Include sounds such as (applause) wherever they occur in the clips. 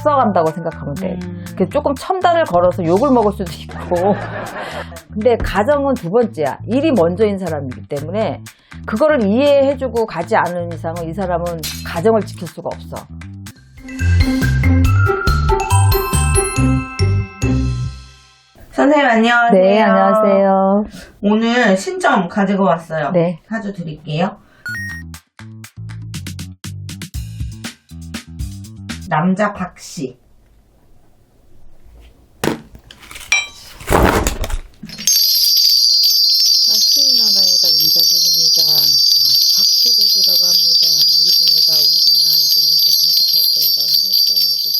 앞서간다고 생각하면 돼. 음. 그 조금 첨단을 걸어서 욕을 먹을 수도 있고. (laughs) 근데 가정은 두 번째야. 일이 먼저인 사람이기 때문에 그거를 이해해주고 가지 않은 이상은 이 사람은 가정을 지킬 수가 없어. 선생님 안녕하세요. 네, 안녕하세요. 오늘 신점 가지고 왔어요. 네. 사주 드릴게요. 남자 박씨. 시나라에다 인자식입니다. 박수대기라고 합니다. 이분에다 우지나 이분에서 사주팔 때가 하락장에서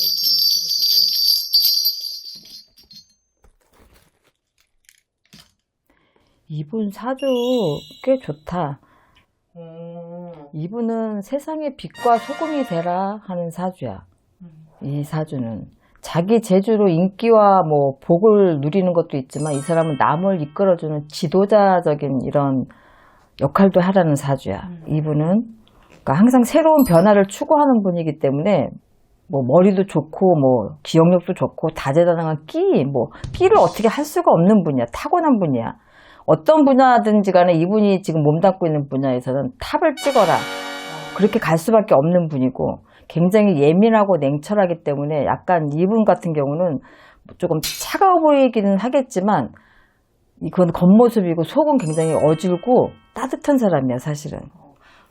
이분 사주 꽤 좋다. 오. 이분은 세상의 빛과 소금이 되라 하는 사주야. 이 사주는 자기 재주로 인기와 뭐 복을 누리는 것도 있지만 이 사람은 남을 이끌어주는 지도자적인 이런 역할도 하라는 사주야. 이분은 그러니까 항상 새로운 변화를 추구하는 분이기 때문에 뭐 머리도 좋고 뭐 기억력도 좋고 다재다능한 끼, 뭐 끼를 어떻게 할 수가 없는 분이야. 타고난 분이야. 어떤 분야든지 간에 이분이 지금 몸담고 있는 분야에서는 탑을 찍어라. 그렇게 갈 수밖에 없는 분이고 굉장히 예민하고 냉철하기 때문에 약간 이분 같은 경우는 조금 차가워 보이기는 하겠지만 이건 겉모습이고 속은 굉장히 어질고 따뜻한 사람이야 사실은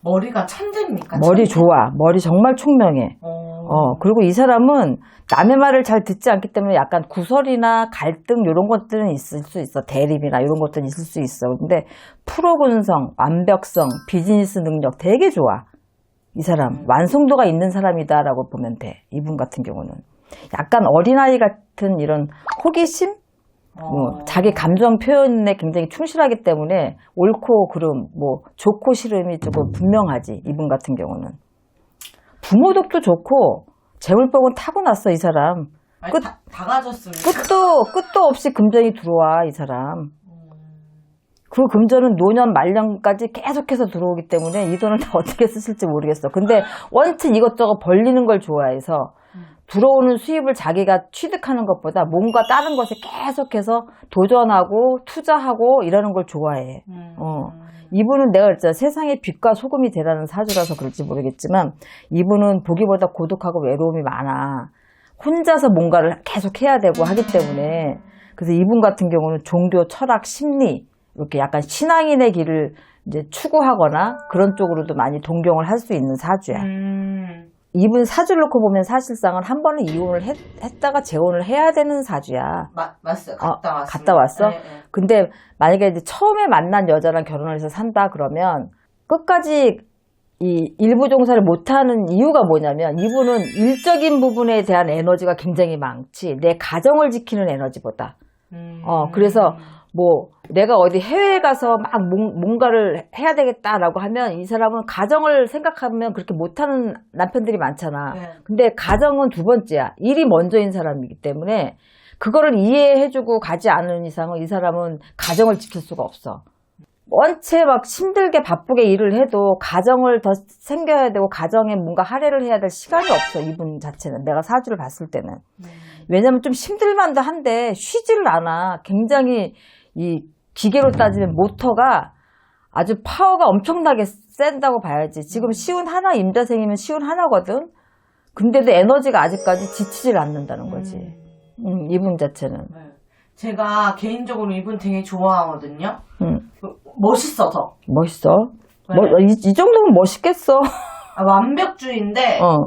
머리가 천재입니까? 머리 천재? 좋아 머리 정말 총명해 어. 어 그리고 이 사람은 남의 말을 잘 듣지 않기 때문에 약간 구설이나 갈등 이런 것들은 있을 수 있어 대립이나 이런 것들은 있을 수 있어 근데 프로군성 완벽성 비즈니스 능력 되게 좋아 이 사람 완성도가 있는 사람이다라고 보면 돼. 이분 같은 경우는. 약간 어린아이 같은 이런 호기심? 뭐 어. 자기 감정 표현에 굉장히 충실하기 때문에 옳고 그름, 뭐 좋고 싫음이 조금 분명하지 이분 같은 경우는. 부모덕도 좋고 재물복은 타고났어 이 사람. 아니, 끝- 다, 다 가졌습니다. 끝도 끝도 없이 금전이 들어와 이 사람 그 금전은 노년 말년까지 계속해서 들어오기 때문에 이 돈을 (laughs) 다 어떻게 쓰실지 모르겠어 근데 원체 이것저것 벌리는 걸 좋아해서 들어오는 수입을 자기가 취득하는 것보다 뭔가 다른 것에 계속해서 도전하고 투자하고 이러는 걸 좋아해. 음. 어. 이분은 내가 그랬잖아. 세상에 빛과 소금이 되라는 사주라서 그럴지 모르겠지만 이분은 보기보다 고독하고 외로움이 많아. 혼자서 뭔가를 계속 해야 되고 하기 때문에 그래서 이분 같은 경우는 종교, 철학, 심리 이렇게 약간 신앙인의 길을 이제 추구하거나 그런 쪽으로도 많이 동경을 할 수 있는 사주야. 음. 이분 사주 놓고 보면 사실상은 한 번은 이혼을 했, 다가 재혼을 해야 되는 사주야. 마, 맞어요. 어, 갔다 왔어요. 갔다 왔어? 네, 네. 근데 만약에 이제 처음에 만난 여자랑 결혼을 해서 산다 그러면 끝까지 이 일부 종사를 못하는 이유가 뭐냐면 이분은 일적인 부분에 대한 에너지가 굉장히 많지 내 가정을 지키는 에너지보다 음. 어 그래서 뭐 내가 어디 해외에 가서 막 뭔- 뭔가를 해야 되겠다라고 하면 이 사람은 가정을 생각하면 그렇게 못하는 남편들이 많잖아. 네. 근데 가정은 두 번째야. 일이 먼저인 사람이기 때문에 그거를 이해해주고 가지 않은 이상은 이 사람은 가정을 지킬 수가 없어. 원체 막 힘들게 바쁘게 일을 해도 가정을 더 생겨야 되고 가정에 뭔가 할애를 해야 될 시간이 없어 이분 자체는 내가 사주를 봤을 때는 왜냐면 좀 힘들만도 한데 쉬지를 않아 굉장히 이 기계로 따지면 모터가 아주 파워가 엄청나게 센다고 봐야지 지금 시운 하나 임자생이면 시운 하나거든 근데도 에너지가 아직까지 지치질 않는다는 거지 음, 이분 자체는 네. 제가 개인적으로 이분 되게 좋아하거든요. 음, 그, 멋있어서. 멋있어 네. 뭐, 이, 이 정도면 멋있겠어 아, 완벽주의인데 어.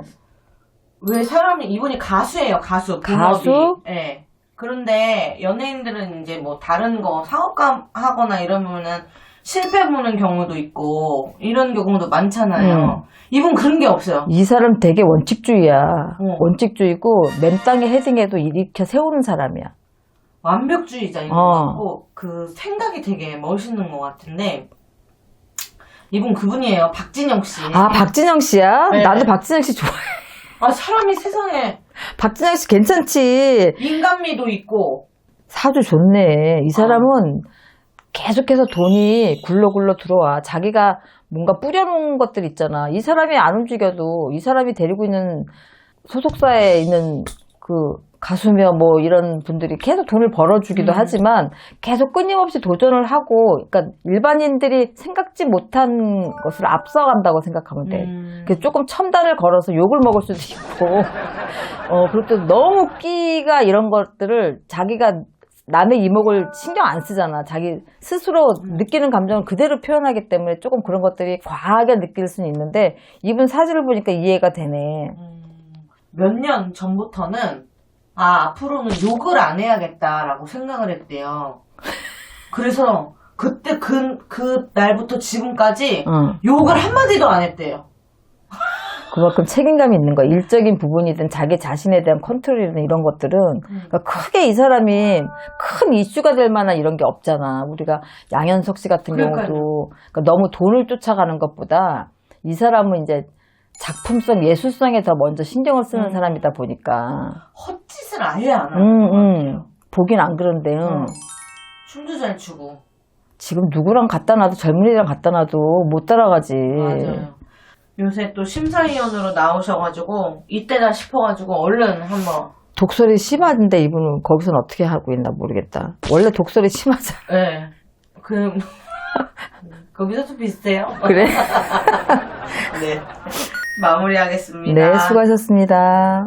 왜 사람이 이분이 가수예요 가수. 가수? 예. 그런데 연예인들은 이제 뭐 다른 거 사업가 하거나 이러면은 실패 보는 경우도 있고 이런 경우도 많잖아요. 음. 이분 그런 게 없어요. 이 사람 되게 원칙주의야 어. 원칙주의고 맨 땅에 헤딩해도 일으켜 세우는 사람이야 완벽주의자인 어. 것 같고 그 생각이 되게 멋있는 것 같은데 이분 그분이에요. 박진영 씨. 아 박진영 씨야? 네. 나도 박진영 씨 좋아해 아, 사람이 세상에 박진영 씨 괜찮지 인간미도 있고 사주 좋네. 이 사람은 계속해서 돈이 굴러굴러 들어와. 자기가 뭔가 뿌려놓은 것들 있잖아. 이 사람이 안 움직여도 이 사람이 데리고 있는 소속사에 있는 그 가수며 뭐 이런 분들이 계속 돈을 벌어주기도 음. 하지만 계속 끊임없이 도전을 하고, 그러니까 일반인들이 생각지 못한 것을 앞서간다고 생각하면 돼. 음. 그 조금 첨단을 걸어서 욕을 먹을 수도 있고, (laughs) 어, 또 너무 끼가 이런 것들을 자기가 남의 이목을 신경 안 쓰잖아. 자기 스스로 느끼는 감정을 그대로 표현하기 때문에 조금 그런 것들이 과하게 느낄 수는 있는데, 이분 사주를 보니까 이해가 되네. 몇 년 전부터는 아 앞으로는 욕을 안 해야겠다라고 생각을 했대요. 그래서 그때 그, 그 날부터 지금까지 어, 욕을 한마디도 안 했대요. 그만큼 책임감이 있는 거야. 일적인 부분이든 자기 자신에 대한 컨트롤이든 이런 것들은 그러니까 크게 이 사람이 큰 이슈가 될 만한 이런 게 없잖아. 우리가 양현석 씨 같은 그러니까요. 경우도 그러니까 너무 돈을 쫓아가는 것보다 이 사람은 이제 작품성, 예술성에 더 먼저 신경을 쓰는 음. 사람이다 보니까. 헛 짓을 아예 안 하는 음, 것 음. 같아요. 보긴 안 그런데, 응. 어. 춤도 잘 추고. 지금 누구랑 갖다 놔도 젊은이랑 갖다 놔도 못 따라가지. 맞아요. 요새 또 심사위원으로 나오셔가지고 이때다 싶어가지고 얼른 한번 독설이 심한데 이분은 거기서는 어떻게 하고 있나 모르겠다. 원래 독설이 심하잖아. 예. 그 (laughs) 거기서도 비슷해요. 그래? (laughs) 네. 마무리하겠습니다. 네, 수고하셨습니다.